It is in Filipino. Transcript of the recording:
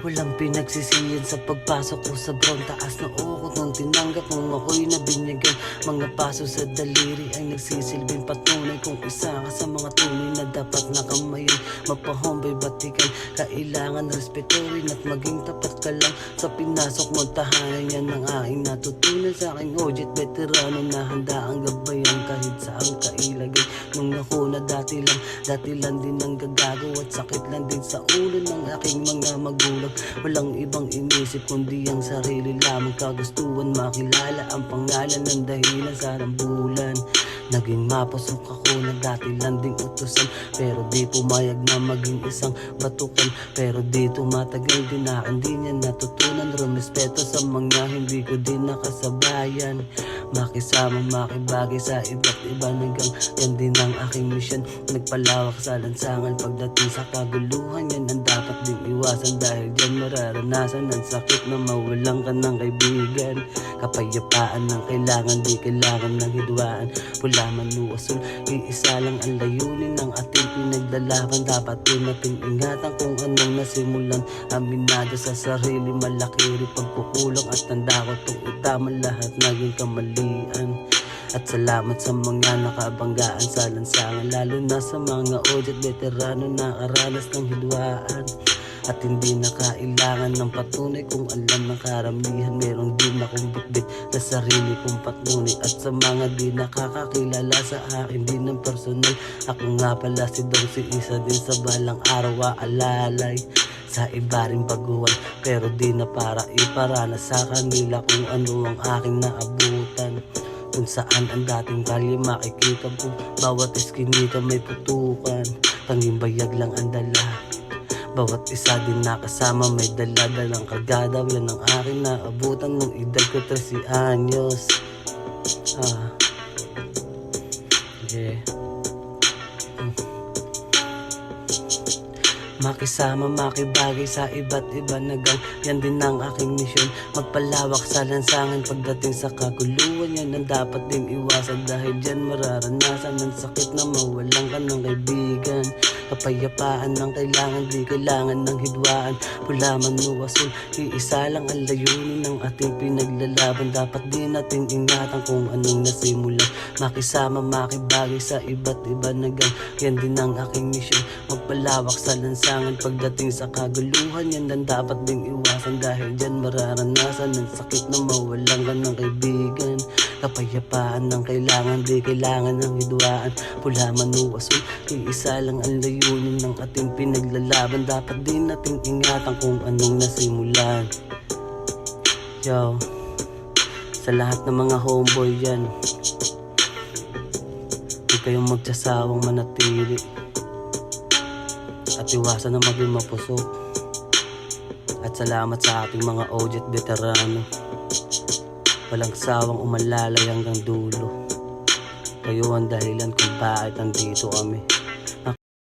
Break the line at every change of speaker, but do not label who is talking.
Walang pinagsisiyan sa pagpasok ko sa brown Taas na ukot nung tinanggap kung ako'y nabinyagan Mga paso sa daliri ay nagsisilbing patunay. Kung isa ka sa mga tunay na dapat nakamayan Mapahombay batikan Kailangan respetuhin at maging tapat ka lang Sa pinasok mo? Tahanan yan ang aking natutunan. Sa aking ojit veterano na handa ang gabayan Kahit saan ka ilagay Nung ako na dati lang Dati lang din ang gagago At sakit lang din sa ulo ng aking mga magulang Walang ibang inisip kundi ang sarili lamang Kagustuhan. Makilala ang pangalan ng dahilan sa rambulan Naging mapasok ako na dati lang ding utusan. Pero di pumayag na maging isang batukan. Pero di tumatagal din na hindi niya natutunan. Rumespeto sa mga hindi ko din nakasabayan. Makisama, makibagay sa iba't iba hanggang yan din ang aking misyon. Nagpalawak sa lansangan pagdating sa kaguluhan. Yan ang dapat din iwasan dahil dyan mararanasan Ang sakit na mawalan ka ng kaibigan. Kapayapaan ng kailangan, di kailangan ng hidwaan. Pula man luwason, iisa lang ang layunin ng ating pinaglalaban. Dapat din nating ingatan kung anong nasimulan. Aminado sa sarili, malaki rin pagkukulang At tanda ko itong itaman lahat naging kamalian. At salamat sa mga nakabanggaan sa lansangan Lalo na sa mga odyat veterano na karanas ng hidwaan At hindi na kailangan ng patunay kung alam ng karamihan Meron din akong bitbit na sarili kong patunay. At sa mga di nakakakilala sa akin din ng personal Ako nga pala si Dong si isa din sa balang araw aalalay sa iba rin baguhan Pero di na para iparana sa kanila kung ano ang aking naabutan. Kung saan ang dating kalye makikita mo Bawat eskinita may putukan. Tanging bayag lang ang dala Bawat isa din nakasama may dala-dalang kagadaw Yan ang aking naabutan nung edad ko 13 anyos. Ah. Yeah. Makisama, makibagay sa iba't iba nagang Yan din ang aking misyon Magpalawak sa lansangan. Pagdating sa kaguluhan Yan ang dapat ding iwasan. Dahil dyan mararanasan Ang sakit na mawalan ka ng kaibigan Kapayapaan ng kailangan Di kailangan ng hidwaan. Pula man nuwason Iisa lang ang layunin ng ating pinaglalaban. Dapat din nating ingatan kung anong nasimulan Makisama, makibagay sa iba't iba nagang Yan din ang aking misyon Magpalawak sa lansangan. Pagdating sa kaguluhan Yan ang dapat ding iwasan. Dahil dyan mararanasan Ang sakit na mawalan ka ng kaibigan Kapayapaan ng kailangan Di kailangan ng hidwaan. Pula man uwason Iisa lang ang layunin ng ating pinaglalaban. Dapat din nating ingatan kung anong nasimulan Yo Sa lahat ng mga homeboy yan Huwag kayong magsasawang manatili. At iwasan na maging mapusok. At salamat sa ating mga OJT veterano Walang sawang umalalay hanggang dulo. Kayo ang dahilan kung bakit andito kami